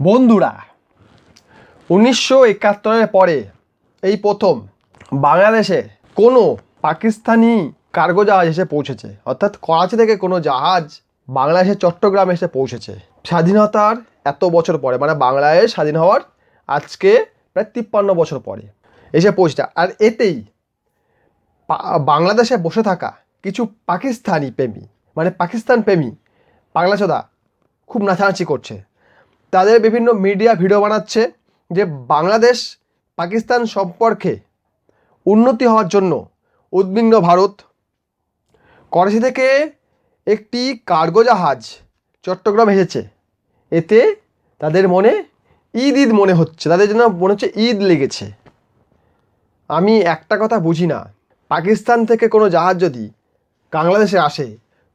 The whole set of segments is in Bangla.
বন্ধুরা, উনিশশো একাত্তরের পরে এই প্রথম বাংলাদেশে কোনো পাকিস্তানি কার্গো জাহাজ এসে পৌঁছেছে। অর্থাৎ করাচি থেকে কোনো জাহাজ বাংলাদেশের চট্টগ্রামে এসে পৌঁছেছে। স্বাধীনতার এত বছর পরে মানে বাংলাদেশ স্বাধীন হওয়ার আজকে প্রায় তিপ্পান্ন বছর পরে এসে পৌঁছেছে। আর এতেই বাংলাদেশে বসে থাকা কিছু পাকিস্তানি প্রেমী মানে পাকিস্তান প্রেমী পাগলাচোদা খুব নাচানাচি করছে। তাদের বিভিন্ন মিডিয়া ভিডিও বানাচ্ছে যে বাংলাদেশ পাকিস্তান সম্পর্কে উন্নতি হওয়ার জন্য উদ্বিগ্ন ভারত। করাচি থেকে একটি কার্গো জাহাজ চট্টগ্রাম এসেছে। এতে তাদের মনে ঈদ ঈদ মনে হচ্ছে, তাদের জন্য মনে হচ্ছে ঈদ লেগেছে। আমি একটা কথা বুঝি না, পাকিস্তান থেকে কোনো জাহাজ যদি বাংলাদেশে আসে,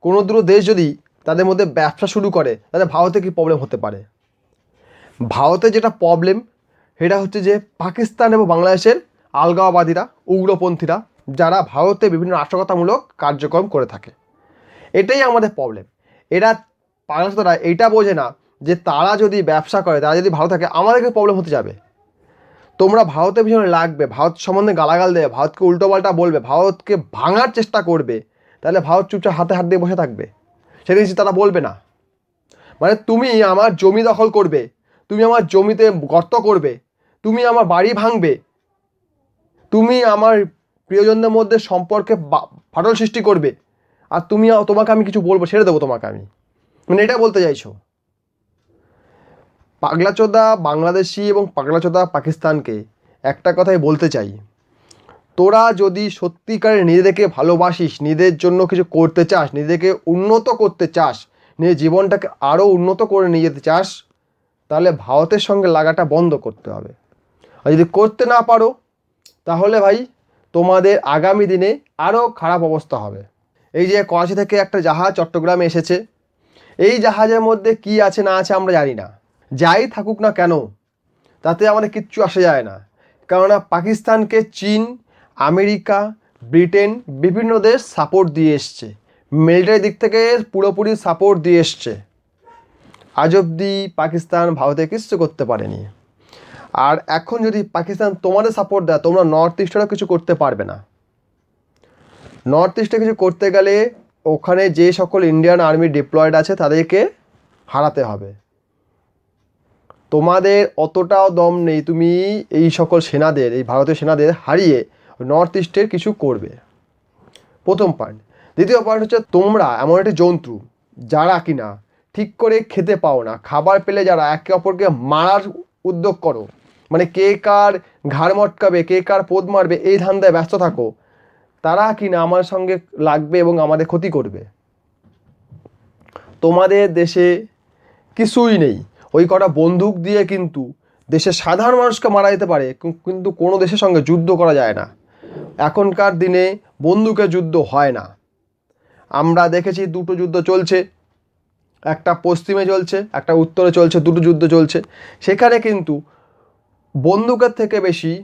কোনো দুটো দেশ যদি তাদের মধ্যে ব্যবসা শুরু করে, তাহলে ভারতে কী প্রবলেম হতে পারে? ভারতে যেটা প্রবলেম সেটা হচ্ছে যে পাকিস্তান এবং বাংলাদেশের আলগাওবাদীরা, উগ্রপন্থীরা, যারা ভারতে বিভিন্ন নাশকতামূলক কার্যক্রম করে থাকে। এটাই আমাদের প্রবলেম এরা বাংলাদেশরা এইটা বোঝে না যে তারা যদি ব্যবসা করে, তারা যদি ভালো থাকে আমাদেরকে প্রবলেম হতে যাবে। তোমরা ভারতের পিছনে লাগবে, ভারত সম্বন্ধে গালাগাল দেবে, ভারতকে উল্টোপাল্টা বলবে, ভারতকে ভাঙার চেষ্টা করবে, তাহলে ভারত চুপচাপ হাতে হাত দিয়ে বসে থাকবে। সেদিন তারা বলবে না। মানে তুমি আমার জমি দখল করবে তুমি আমার জমিতে গর্ত করবে, তুমি আমার বাড়ি ভাঙবে, তুমি আমার প্রিয়জনদের মধ্যে সম্পর্কে ফাটল সৃষ্টি করবে, আর তুমি তোমাকে আমি কিছু বলব, ছেড়ে দেবো তোমাকে আমি। মানে এটা বলতে চাইছো? পাগলাচোদা বাংলাদেশি এবং পাগলাচোদা পাকিস্তানকে একটা কথাই বলতে চাই। তোরা যদি সত্যিকারে নিজেদেরকে ভালোবাসিস, নিজেদের জন্য কিছু করতে চাস নিজেকে উন্নত করতে চাস, নিজের জীবনটাকে আরও উন্নত করে নিয়ে যেতে চাস তাহলে ভারতের সঙ্গে লাগাটা বন্ধ করতে হবে। আর যদি করতে না পারো, তাহলে ভাই তোমাদের আগামী দিনে আরও খারাপ অবস্থা হবে। এই যে করাচি থেকে একটা জাহাজ চট্টগ্রামে এসেছে। এই জাহাজের মধ্যে কি আছে না আছে আমরা জানি না। যাই থাকুক না কেন, তাতে আমাদের কিচ্ছু আসে যায় না। কেননা পাকিস্তানকে চীন, আমেরিকা, ব্রিটেন বিভিন্ন দেশ সাপোর্ট দিয়ে এসছে। মিলিটারি দিক থেকে পুরোপুরি সাপোর্ট দিয়ে এসছে। আজ অবধি পাকিস্তান ভারতে কিচ্ছু করতে পারেনি। আর এখন যদি পাকিস্তান তোমাদের সাপোর্ট দেয়, তোমরা নর্থ ইস্টেরও কিছু করতে পারবে না। নর্থ ইস্টে কিছু করতে গেলে ওখানে যে সকল ইন্ডিয়ান আর্মি ডিপ্লয়েড আছে, তাদেরকে হারাতে হবে। তোমাদের অতটাও দম নেই, তুমি এই সকল সেনাদের, এই ভারতীয় সেনাদের হারিয়ে নর্থ ইস্টের কিছু করবে। প্রথম পয়েন্ট দ্বিতীয় পয়েন্ট হচ্ছে তোমরা এমন একটি জন্তু যারা কিনা ঠিক করে খেতে পাও না। খাবার পেলে যারা একে অপরকে মারার উদ্যোগ করো। মানে কে কার ঘাড় মটকাবে, কে কার পোদ মারবে, এই ধান্দায় ব্যস্ত থাকো। তারা কিনা আমার সঙ্গে লাগবে এবং আমাদের ক্ষতি করবে? তোমাদের দেশে কিছুই নেই। ওই কটা বন্দুক দিয়ে কিন্তু দেশের সাধারণ মানুষকে মারা যেতে পারে কিন্তু কোনো দেশের সঙ্গে যুদ্ধ করা যায় না। এখনকার দিনে বন্দুকের যুদ্ধ হয় না। আমরা দেখেছি দুটো যুদ্ধ চলছে। একটা পশ্চিমে চলছে, একটা উত্তরে চলছে, দুটো যুদ্ধ চলছে। সেখানে কিন্তু বন্দুকের থেকে বেশি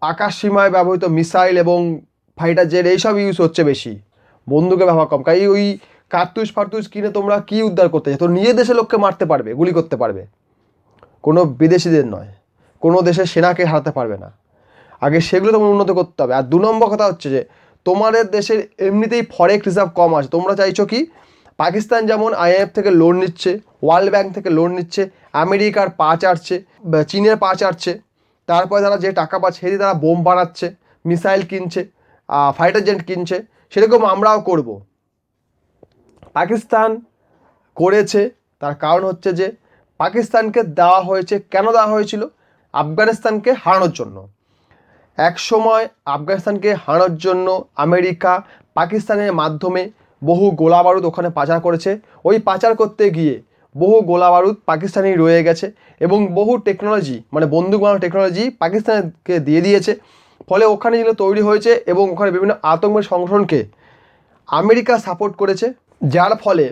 আকাশ সীমায় ব্যবহৃত মিসাইল এবং ফাইটার জেট এইসব ইউজ হচ্ছে বেশি। বন্দুকের ব্যবহার কম। কাই ওই কার্তুস ফার্তুস কিনে তোমরা কি উদ্ধার করতে চাই তো নিজের দেশের লোককে মারতে পারবে, গুলি করতে পারবে। কোনো বিদেশিদের নয়। কোনো দেশের সেনাকে হারাতে পারবে না। আগে সেগুলো তোমার উন্নত করতে হবে। আর দু নম্বর কথা হচ্ছে যে, তোমাদের দেশের এমনিতেই ফরেক্স রিজার্ভ কম আছে। তোমরা চাইছো কি পাকিস্তান যেমন আইএফ থেকে লোন নিচ্ছে ওয়ার্ল্ড ব্যাংক থেকে লোন নিচ্ছে, আমেরিকার পা চাটছে বা চীনের পা চাটছে তারপরে তারা যে টাকা পাচ্ছে সেদিকে তারা বোম বানাচ্ছে মিসাইল কিনছে ফাইটার জেট কিনছে, সেরকম আমরাও করব। পাকিস্তান করেছে, তার কারণ হচ্ছে যে পাকিস্তানকে দেওয়া হয়েছে, কেন দেওয়া হয়েছিল? আফগানিস্তানকে হারানোর জন্য। এক সময় আফগানিস্তানকে হারানোর জন্য আমেরিকা পাকিস্তানের মাধ্যমে বহু গোলা বারুদ ওখানে পাচার করেছে। ওই পাচার করতে গিয়ে বহু গোলা বারুদ পাকিস্তানি রয়ে গেছে এবং বহু টেকনোলজি মানে বন্দুক বানানোর টেকনোলজি পাকিস্তানকে দিয়ে দিয়েছে। ফলে ওখানে যেগুলো তৈরি হয়েছে এবং ওখানে বিভিন্ন আতঙ্কের সংগঠনকে আমেরিকা সাপোর্ট করেছে। যার ফলে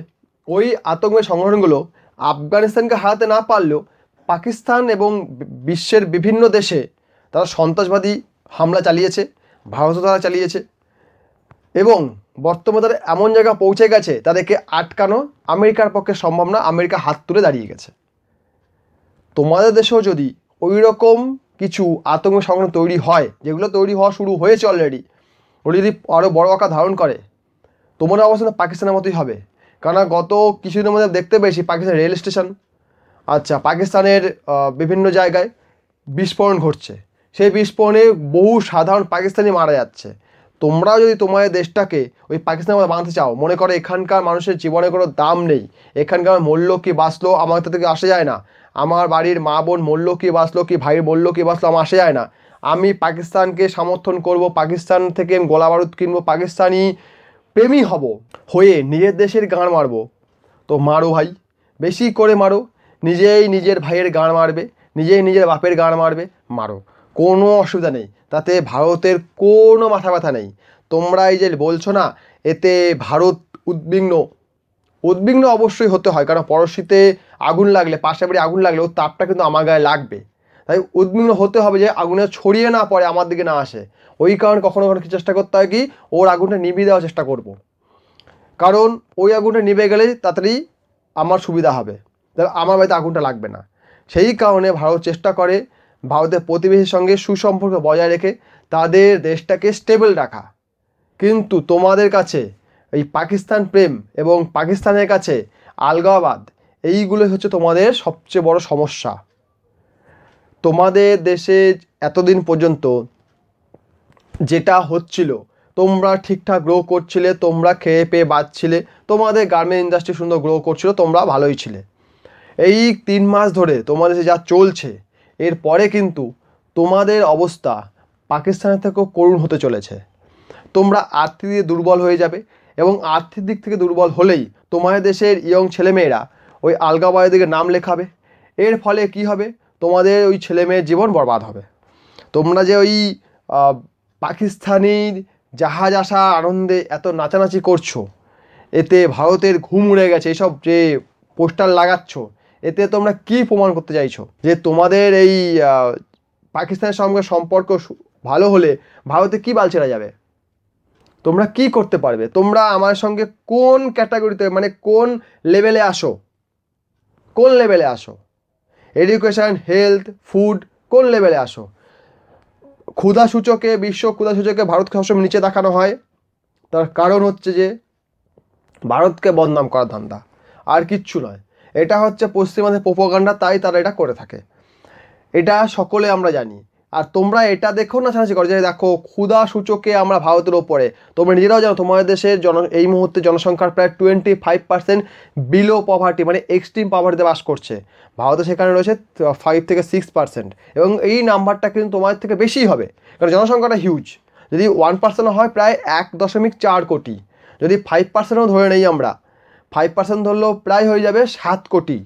ওই আতঙ্কের সংগঠনগুলো আফগানিস্তানকে হারাতে না পারলেও পাকিস্তান এবং বিশ্বের বিভিন্ন দেশে তারা সন্ত্রাসবাদী হামলা চালিয়েছে ভারতও তারা চালিয়েছে। এবং বর্তমানে তারা এমন জায়গা পৌঁছে গেছে, তাদেরকে আটকানো আমেরিকার পক্ষে সম্ভব না, আমেরিকা হাত তুলে দাঁড়িয়ে গেছে। তোমাদের দেশেও যদি ওই রকম কিছু আতঙ্ক সংগঠন তৈরি হয়, যেগুলো তৈরি হওয়া শুরু হয়েছে অলরেডি ওগুলো যদি আরও বড় আকার ধারণ করে তোমার অবস্থা পাকিস্তানের মতোই হবে। কারণ গত কিছুদিনের মধ্যে দেখতে পেয়েছি পাকিস্তান রেল স্টেশন আচ্ছা পাকিস্তানের বিভিন্ন জায়গায় বিস্ফোরণ ঘটছে। সেই বিস্ফোরণে বহু সাধারণ পাকিস্তানি মারা যাচ্ছে। তোমরাও যদি তোমাদের দেশটাকে ওই পাকিস্তানের মধ্যে বানাতে চাও, মনে করো এখানকার মানুষের জীবনে কোনো দাম নেই, এখানকার মূল্য কি বাঁচলো আমার থেকে আসে যায় না, আমার বাড়ির মা বোন মূল্য কি বাঁচলো কি ভাইয়ের মূল্য কি বাঁচলো আমার আসে যায় না, আমি পাকিস্তানকে সমর্থন করব, পাকিস্তান থেকে আমি গোলা বারুদ কিনবো, পাকিস্তানি প্রেমী হব, হয়ে নিজের দেশের গান মারবো। তো মারো ভাই, বেশি করে মারো, নিজেই নিজের ভাইয়ের গান মারবে, নিজেই নিজের বাপের গান মারবে, মারো। কোনো অসুবিধা নেই। তাতে ভারতের কোনো মাথা ব্যথা নেই। তোমরা এই যে বলছো না, এতে ভারত উদ্বিগ্ন। উদ্বিগ্ন অবশ্যই হতে হয়, কারণ পরশিতে আগুন লাগলে, পাশে বাড়ি আগুন লাগলে ওর তাপটা কিন্তু আমার গায়ে লাগবে। তাই উদ্বিগ্ন হতে হবে যে আগুনে ছড়িয়ে না পড়ে, আমার দিকে না আসে। ওই কারণে কখনো কখনো চেষ্টা করতে হয় কি, ওর আগুনটা নিভিয়ে দেওয়ার চেষ্টা করব। কারণ ওই আগুনটা নিভে গেলে তাড়াতাড়ি আমার সুবিধা হবে। তাহলে আমার বাড়িতে আগুনটা লাগবে না। সেই কারণে ভারত চেষ্টা করে ভারতের প্রতিবেশীর সঙ্গে সুসম্পর্ক বজায় রেখে তাদের দেশটাকে স্টেবল রাখা। কিন্তু তোমাদের কাছে এই পাকিস্তান প্রেম এবং পাকিস্তানের কাছে আলগাবাদ এইগুলো হচ্ছে তোমাদের সবচেয়ে বড় সমস্যা। তোমাদের দেশে এতদিন পর্যন্ত যেটা হচ্ছিল, তোমরা ঠিকঠাক গ্রো করছিলে, তোমরা খেয়ে পেয়ে বাঁচছিলে, তোমাদের গার্মেন্ট ইন্ডাস্ট্রি সুন্দর গ্রো করছিল, তোমরা ভালোই ছিলে। এই তিন মাস ধরে তোমাদের যে চলছে এরপরে কিন্তু তোমাদের অবস্থা পাকিস্তানের থেকেও করুণ হতে চলেছে। তোমরা আর্থিক দিয়ে দুর্বল হয়ে যাবে এবং আর্থিক দিক থেকে দুর্বল হলেই তোমাদের দেশের ইয়ং ছেলেমেয়েরা ওই আলগাবাদের দিকে নাম লেখাবে। এর ফলে কি হবে? তোমাদের ওই ছেলেমেয়ের জীবন বরবাদ হবে। তোমরা যে ওই পাকিস্তানির জাহাজ আসা আনন্দে এত নাচানাচি করছ, এতে ভারতের ঘুম উড়ে গেছে, এসব যে পোস্টার লাগাচ্ছ এতে তোমরা কি প্রমাণ করতে চাইছো? যে তোমাদের এই পাকিস্তানের সঙ্গে সম্পর্ক ভালো হলে ভারতে কি বাল ছেড়া যাবে? তোমরা কি করতে পারবে? তোমরা আমার সঙ্গে কোন ক্যাটাগরিতে মানে কোন লেভেলে আসো? কোন লেভেলে আসো? এডুকেশন, হেলথ, ফুড, কোন লেভেলে আসো? ক্ষুধা সূচকে বিশ্ব ক্ষুধা সূচকে ভারতকে সবসময় নিচে দেখানো হয়। তার কারণ হচ্ছে যে, ভারতকে বদনাম করার ধান্দা। আর কিচ্ছু নয়। এটা হচ্ছে পশ্চিমাদের প্রোপোগান্ডা, তাই তারা এটা করে থাকে। এটা সকলে আমরা জানি। আর তোমরা এটা দেখো না সাহায্য করো যে দেখো, ক্ষুধা সূচকে আমরা ভারতের ওপরে। তোমরা নিজেরাও জানো, তোমাদের দেশের জন, এই মুহূর্তে জনসংখ্যার প্রায় twenty five percent below poverty মানে এক্সট্রিম পভার্টিতে বাস করছে। ভারতে সেখানে রয়েছে ফাইভ থেকে সিক্স পার্সেন্ট এবং এই নাম্বারটা কিন্তু তোমাদের থেকে বেশি হবে, কারণ জনসংখ্যাটা হিউজ যদি ওয়ান পার্সেন্ট হয়, প্রায় এক দশমিক চার কোটি। যদি ফাইভ পার্সেন্টও ধরে নেই আমরা ফাইভ পার্সেন্ট ধরলেও প্রায় হয়ে যাবে সাত কোটি।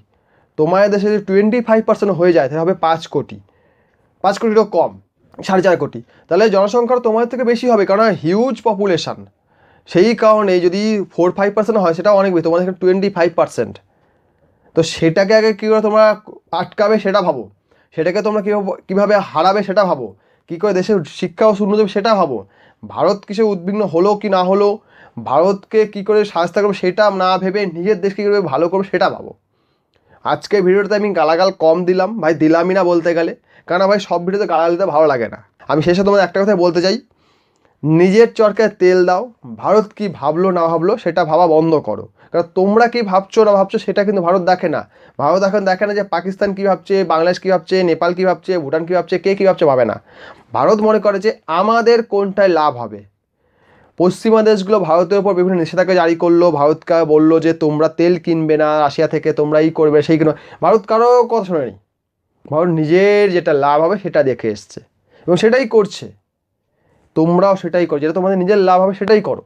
তোমাদের দেশে যদি টোয়েন্টি ফাইভ পার্সেন্ট হয়ে যায়, তাহলে হবে পাঁচ কোটি। পাঁচ কোটিরও কম, সাড়ে চার কোটি। তাহলে জনসংখ্যা তোমাদের থেকে বেশি হবে কারণ হিউজ পপুলেশান সেই কারণে যদি ফোর ফাইভ পার্সেন্ট হয়, সেটাও অনেক বেশি, তোমাদের টোয়েন্টি ফাইভ পার্সেন্ট তো সেটাকে আগে কী করে তোমরা আটকাবে, সেটা ভাবো। সেটাকে তোমরা কীভাবে কীভাবে হারাবে, সেটা ভাবো। কী করে দেশের শিক্ষা ও শূন্য দেবে সেটা ভাবো। ভারত কিছু উদ্বিগ্ন হলো কি না হলো ভারতকে কী করে সাহায্য করব সেটা না ভেবে নিজের দেশকে কীভাবে ভালো করব সেটা ভাবো। আজকে ভিডিওটাতে আমি গালাগাল কম দিলাম, ভাই দিলামই না বলতে গেলে। কারণ ভাই সব ভিডিওতে গালাগাল দিতে ভালো লাগে না। আমি শেষে তোমাদের একটা কথা বলতে চাই, নিজের চরকায় তেল দাও, ভারত কি ভাবলো না ভাবলো সেটা ভাবা বন্ধ করো। কারণ তোমরা কি ভাবছ না ভাবছ সেটা কিন্তু ভারত দেখে না। ভারত এখন দেখে না যে পাকিস্তান কি ভাবছে, বাংলাদেশ কি ভাবছে, নেপাল কি ভাবছে, ভুটান কি ভাবছে, কে কি ভাবছে ভাবে না। ভারত মনে করে যে আমাদের কোনটায় লাভ হবে। পশ্চিমা দেশগুলো ভারতের উপর বিভিন্ন নিষেধাজ্ঞা জারি করল। ভারতকে বলল যে, তোমরা তেল কিনবে না, রাশিয়া থেকে তোমরা এই করবে। সেই কিনো ভারত কারও কথা শোনেনি। ভারত নিজের যেটা লাভ হবে সেটা দেখে এসছে এবং সেটাই করছে। তোমরাও সেটাই করো। যেটা তোমাদের নিজের লাভ হবে সেটাই করো।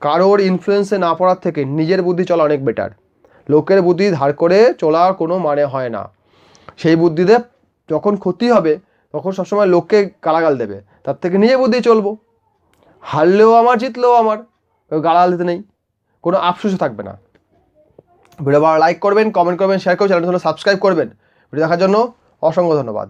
কারোর ইনফ্লুয়েন্সে না পড়ার থেকে নিজের বুদ্ধি চলা অনেক বেটার লোকের বুদ্ধি ধার করে চলার কোনো মানে হয় না। সেই বুদ্ধিতে যখন ক্ষতি হবে, তখন সবসময় লোককে গালাগাল দেবে। তার থেকে নিজে বুদ্ধি চলবো। হারলেও আমার, জিতলেও আমার গালাল দিতে নেই, কোনো আফসোসও থাকবে না। ভিডিও ভালো লাইক করবেন কমেন্ট করবেন শেয়ার করবেন চ্যানেলটা সাবস্ক্রাইব করবেন। ভিডিও দেখার জন্য অসংখ্য ধন্যবাদ।